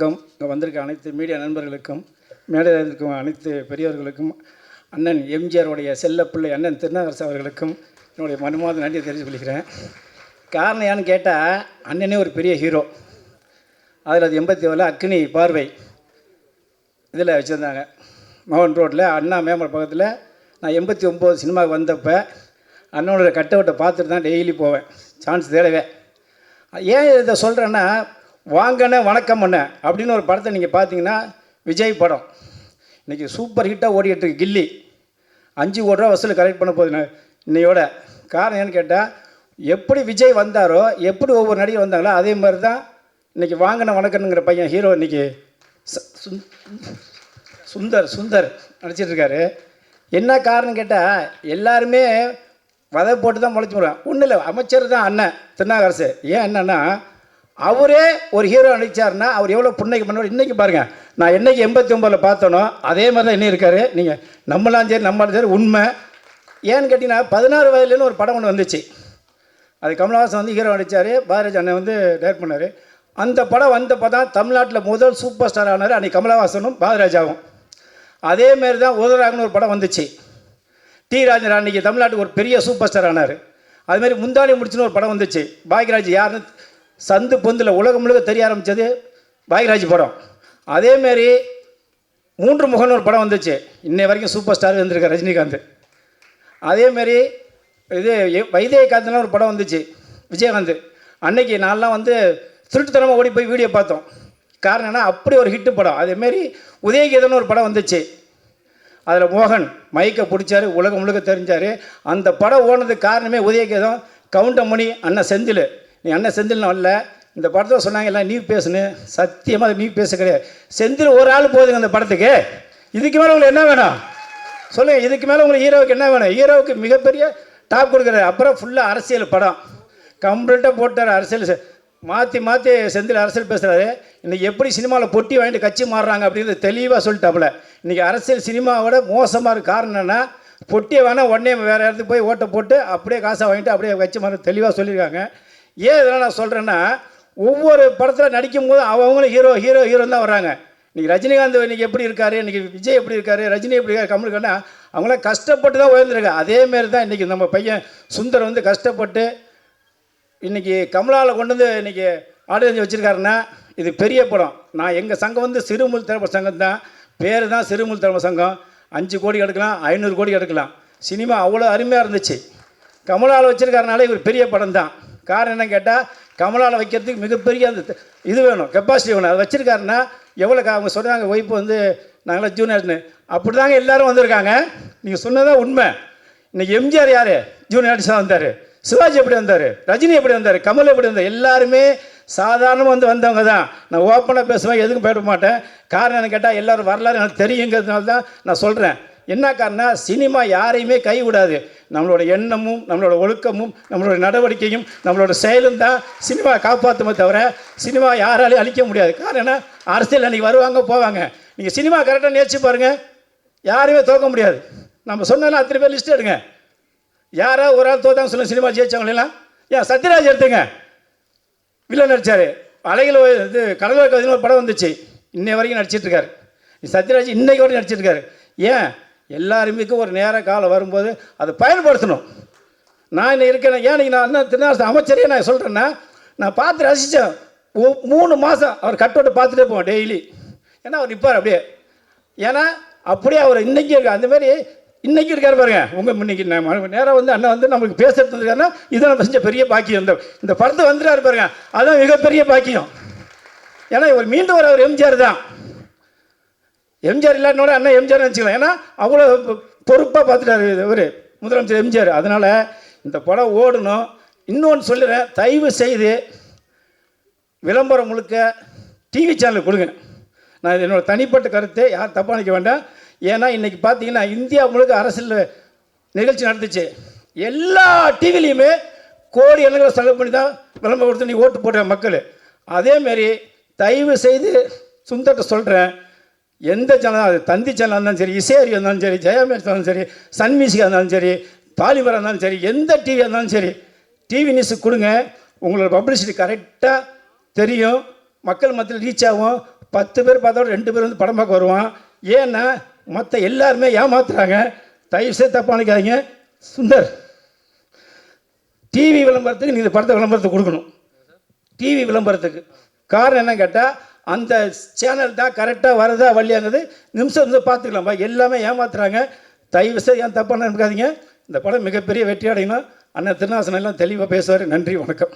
வணக்கம். இங்கே வந்திருக்க அனைத்து மீடியா நண்பர்களுக்கும் மேடையில் இருக்கும் அனைத்து பெரியவர்களுக்கும் அண்ணன் எம்ஜிஆருடைய செல்லப்பிள்ளை அண்ணன் திருநாகரசு அவர்களுக்கும் என்னுடைய மனமார்ந்த நன்றியை தெரிஞ்சு கொள்கிறேன். காரணம் ஏன்னு கேட்டால் அண்ணனே ஒரு பெரிய ஹீரோ அதில் அது எண்பத்தி ஏழில் அக்னி பார்வை இதில் வச்சுருந்தாங்க. மோகன் ரோட்டில் அண்ணா மேம்பர் பக்கத்தில் நான் எண்பத்தி ஒம்பது சினிமாவுக்கு வந்தப்போ அண்ணனோட கட்டவுட்டை பார்த்துட்டு தான் டெய்லி போவேன். சான்ஸ் தேடவே. ஏன் இதை சொல்கிறேன்னா வாங்கண்ணே வணக்கம் அண்ணே அப்படின்னு ஒரு படத்தை நீங்கள் பார்த்தீங்கன்னா விஜய் படம். இன்றைக்கி சூப்பர் ஹிட்டாக ஓடிட்டுருக்கு கில்லி. அஞ்சு கோடி ரூபா வசூல் கலெக்ட் பண்ண போகுது இன்னையோட. காரணம் என்னன்னு கேட்டால் எப்படி விஜய் வந்தாரோ எப்படி ஒவ்வொரு நடிகர் வந்தாங்களோ அதே மாதிரி தான் இன்றைக்கி வாங்கின வணக்கம்ங்கிற பையன் ஹீரோ இன்றைக்கி சுந்தர் சுந்தர் நடிச்சிட்ருக்காரு என்ன காரணம் கேட்டால் எல்லாருமே வதை போட்டு தான் முளைச்சி போடுவேன் ஒன்றும் இல்லை அமைச்சர் தான் அண்ணன் திருநாகரசு. ஏன் என்னன்னா அவரே ஒரு ஹீரோ நடிச்சாருன்னா அவர் எவ்வளோ புண்ணைக்கு பண்ணுவார் இன்றைக்கி பாருங்கள் நான் என்றைக்கு எண்பத்தி ஒம்பதில் பார்த்தனோ அதே மாதிரி தான் இன்னும் இருக்காரு. நீங்கள் நம்மளாம் சரி நம்மளும் சரி உண்மை. ஏன்னு கேட்டிங்கன்னா பதினாறு வயதுலேன்னு ஒரு படம் ஒன்று வந்துச்சு. அது கமலஹாசன் வந்து ஹீரோ நடித்தார் பாரதி அண்ணன் வந்து டைரக்ட் பண்ணார். அந்த படம் வந்தப்போ தான் தமிழ்நாட்டில் முதல் சூப்பர் ஸ்டார் ஆனார் அன்றைக்கி கமலஹாசனும் பாரதிராஜாவும். அதேமாரி தான் உதராகன்னு ஒரு படம் வந்துச்சு. டி ராஜன் அன்றைக்கி தமிழ்நாட்டுக்கு ஒரு பெரிய சூப்பர் ஸ்டார் ஆனார். அதுமாரி முந்தாணி முடிச்சுன்னு ஒரு படம் வந்துச்சு. பாக்யராஜ் யாருன்னு சந்து பொந்தில் உலகம் முழுக்க தெரிய ஆரம்பித்தது பாக்யராஜ் படம். அதேமாரி மூன்று முகன்னு ஒரு படம் வந்துச்சு. இன்னை வரைக்கும் சூப்பர் ஸ்டார் வந்திருக்கார் ரஜினிகாந்த். அதேமாரி இது வைத்தியகாந்தெலாம் ஒரு படம் வந்துச்சு. விஜயகாந்த். அன்னைக்கு நான்லாம் வந்து திருட்டுத்தனமாக ஓடி போய் வீடியோ பார்த்தோம். காரணம் என்ன அப்படி ஒரு ஹிட்டு படம். அதேமாரி உதயகீதன் ஒரு படம் வந்துச்சு. அதில் மோகன் மைக்கை பிடிச்சாரு உலகம் முழுக்க தெரிஞ்சார். அந்த படம் ஓனதுக்கு காரணமே உதயகீதம் கவுண்டமணி அண்ணன் செந்தில். நீ அண்ணன் செந்தில் வரல. இந்த படத்தை சொன்னாங்க எல்லாம் நீ பேசுன்னு. சத்தியமாக நீ பேச கிடையாது. செந்தில் ஒரு ஆள் போகுதுங்க அந்த படத்துக்கு. இதுக்கு மேலே உங்களுக்கு என்ன வேணும்? சொல்லுங்கள் இதுக்கு மேலே உங்களுக்கு ஹீரோவுக்கு என்ன வேணும்? ஹீரோவுக்கு மிகப்பெரிய டாப் கொடுக்குறாரு. அப்புறம் ஃபுல்லாக அரசியல் படம். கம்ப்ளீட்டாக போட்டார் அரசியல் மாற்றி மாற்றி செந்தில் அரசியல் பேசுகிறாரு இன்னைக்கு எப்படி சினிமாவில் பொட்டி வாங்கிட்டு கட்சி மாறுறாங்க அப்படிங்கிறது தெளிவாக சொல்லிட்டாப்புல. இன்றைக்கி அரசியல் சினிமாவோட மோசமாக இருக்க காரணம் என்னென்னா பொட்டியை வேணால் உடனே வேறு இடத்துக்கு போய் ஓட்டை போட்டு அப்படியே காசை வாங்கிட்டு அப்படியே கட்சி மாற தெளிவாக சொல்லியிருக்காங்க. ஏன் இதெல்லாம் நான் சொல்கிறேன்னா ஒவ்வொரு படத்தில் நடிக்கும் போது அவங்களும் ஹீரோ ஹீரோ ஹீரோ தான் வராங்க இன்றைக்கி ரஜினிகாந்த் இன்றைக்கி எப்படி இருக்காரு? இன்றைக்கி விஜய் எப்படி இருக்காரு? ரஜினி எப்படி இருக்காரு? கமலுக்கான அவங்களாம் கஷ்டப்பட்டு தான் உயர்ந்திருக்காங்க. அதேமாரி தான் இன்றைக்கி நம்ம பையன் சுந்தர் வந்து கஷ்டப்பட்டு இன்றைக்கி கமலாவில் கொண்டு வந்து இன்றைக்கி ஆடியன்ஸ் வச்சுருக்காருன்னா இது பெரிய படம். நான் எங்கள் சங்கம் வந்து சிறுமுல் திரைப்பட சங்கம் தான். பேர் தான் சிறுமுல் திரைப்பட சங்கம். அஞ்சு கோடி எடுக்கலாம் ஐநூறு கோடி எடுக்கலாம். சினிமா அவ்வளோ அருமையாக இருந்துச்சு. கமலாவில் வச்சுருக்காருனால இவர் பெரிய படம் தான். காரணம் என்னன்னு கேட்டால் கமலால் வைக்கிறதுக்கு மிகப்பெரிய அந்த இது வேணும் கெப்பாசிட்டி வேணும். அதை வச்சுருக்காருன்னா எவ்வளோ கா- அவங்க சொன்னாங்க ஒய்ஃப் வந்து நாங்களாம் ஜூனியர்னு அப்படி தாங்க எல்லோரும் வந்திருக்காங்க. நீங்கள் சொன்னதான் உண்மை. இன்னைக்கு எம்ஜிஆர் யார்? ஜூனியர் ஆர்டிஸ்டாக வந்தார். சிவாஜி எப்படி வந்தார்? ரஜினி எப்படி வந்தார்? கமல் எப்படி வந்தார்? எல்லாருமே சாதாரணமாக வந்து வந்தவங்க தான். நான் ஓப்பனாக பேசுவேன் எதுக்கும் போயிட மாட்டேன். காரணம் என்ன கேட்டால் எல்லாரும் வரலாறு எனக்கு தெரியுங்கிறதுனால தான் நான் சொல்கிறேன் என்ன காரணம் சினிமா யாரையுமே கைவிடாது. நம்மளோட எண்ணமும் நம்மளோட ஒழுக்கமும் நம்மளோட நடவடிக்கையும் நம்மளோட செயலும் தான் சினிமா காப்பாற்றுமே தவிர சினிமா யாராலையும் அழிக்க முடியாது. காரணம் என்ன? அரசியல் அன்றைக்கி வருவாங்க போவாங்க. நீங்கள் சினிமா கரெக்டாக நேர்ச்சி பாருங்கள் யாரையுமே தோக்க முடியாது. நம்ம சொன்னாலும் அத்தனை பேர் லிஸ்ட் எடுங்க. யாராவது ஒரு ஆள் தோத்தாங்க சொல்லுங்கள் சினிமா ஜெயிச்சவங்களெல்லாம் ஏன் சத்யராஜ் எடுத்துங்க. வில்லன் நடித்தார் அலைகள் இது கடலோர கவிதைன்னு ஒரு படம் வந்துச்சு. இன்னை வரைக்கும் நடிச்சிட்ருக்காரு சத்யராஜ் இன்னைக்கு வரைக்கும் நடிச்சிட்டு ஏன்? எல்லாருமேக்கும் ஒரு நேர காலம் வரும்போது அதை பயன்படுத்தணும். நான் இன்னும் இருக்கேன். ஏன் நான் என்ன திருநாள் அமைச்சரே நான் சொல்கிறேன்னா நான் பார்த்து ரசித்தேன் மூணு மாதம் அவர் கட்டோட்டு பார்த்துட்டே போவேன் டெய்லி. ஏன்னா அவர் நிற்பார் அப்படியே. ஏன்னா அப்படியே அவர் இன்னைக்கு இருக்க அந்தமாரி இன்றைக்கி இருக்கார் பாருங்க. உங்கள் இன்னைக்கு நேராக வந்து அண்ணன் வந்து நம்மளுக்கு பேசுறது இது இதை நம்ம செஞ்ச பெரிய பாக்கியம் இந்த இந்த படத்தை வந்துட்டாரு பாருங்க. அதுதான் மிகப்பெரிய பாக்கியம். ஏன்னா இவர் மீண்டும் ஒரு அவர் எம்ஜிஆர் தான். எம்ஜிஆர் இல்லாட்டினோட அண்ணன் எம்ஜிஆர் நினச்சிக்கலாம் ஏன்னா அவ்வளோ பொறுப்பாக பார்த்துட்டாரு இவர் முதலமைச்சர் எம்ஜிஆர். அதனால் இந்த படம் ஓடணும். இன்னொன்று சொல்லுறேன் தயவு செய்து விளம்பரம் முழுக்க டிவி சேனல் கொடுங்க. நான் என்னோடய தனிப்பட்ட கருத்தை யார் தப்பாக நினைக்க வேண்டாம். ஏன்னா இன்றைக்கி பார்த்தீங்கன்னா இந்தியா முழுக்க அரசியல் நிகழ்ச்சி நடந்துச்சு. எல்லா டிவிலையுமே கோடி எண்ணங்களை செலவு பண்ணி தான் விளம்பரம் கொடுத்து நீ ஓட்டு போடுற மக்கள். அதேமாரி தயவு செய்து சுந்தர்கிட்ட சொல்கிறேன் எந்த சேனல் அது தந்தி சேனலாக இருந்தாலும் சரி இசையறி இருந்தாலும் சரி ஜெயமே இருந்தாலும் சரி சன் மியூசிக்காக இருந்தாலும் சரி தாலிபராக இருந்தாலும் சரி எந்த டிவியாக இருந்தாலும் சரி டிவி நியூஸுக்கு கொடுங்க. உங்களோட பப்ளிசிட்டி கரெக்டாக தெரியும். மக்கள் மத்தியில் ரீச் ஆகும். பத்து பேர் பார்த்தா ரெண்டு பேர் வந்து படம் பார்க்க வருவான். ஏன்னா மற்ற எல்லாருமே ஏமாத்துறாங்க. தயவு செய்து தப்பா நினைக்காதீங்க. சுந்தர் டிவி விளம்பரத்துக்கு நீங்கள் படத்தை விளம்பரத்துக்கு கொடுக்கணும். டிவி விளம்பரத்துக்கு. காரணம் என்னன்னு கேட்டால் அந்த சேனல் தான் கரெக்டாக வருதா வரலையாங்கிறது நிமிஷம் நிமிஷம் பார்த்துக்கலாம்ப்பா எல்லாமே ஏமாத்துறாங்க. தயவு செய்து ஏன் தப்பாக நினைக்காதீங்க. இந்த படம் மிகப்பெரிய வெற்றி அடையணும் அண்ணன் திருநாசனம் எல்லாம் தெளிவாக பேசுவார். நன்றி வணக்கம்.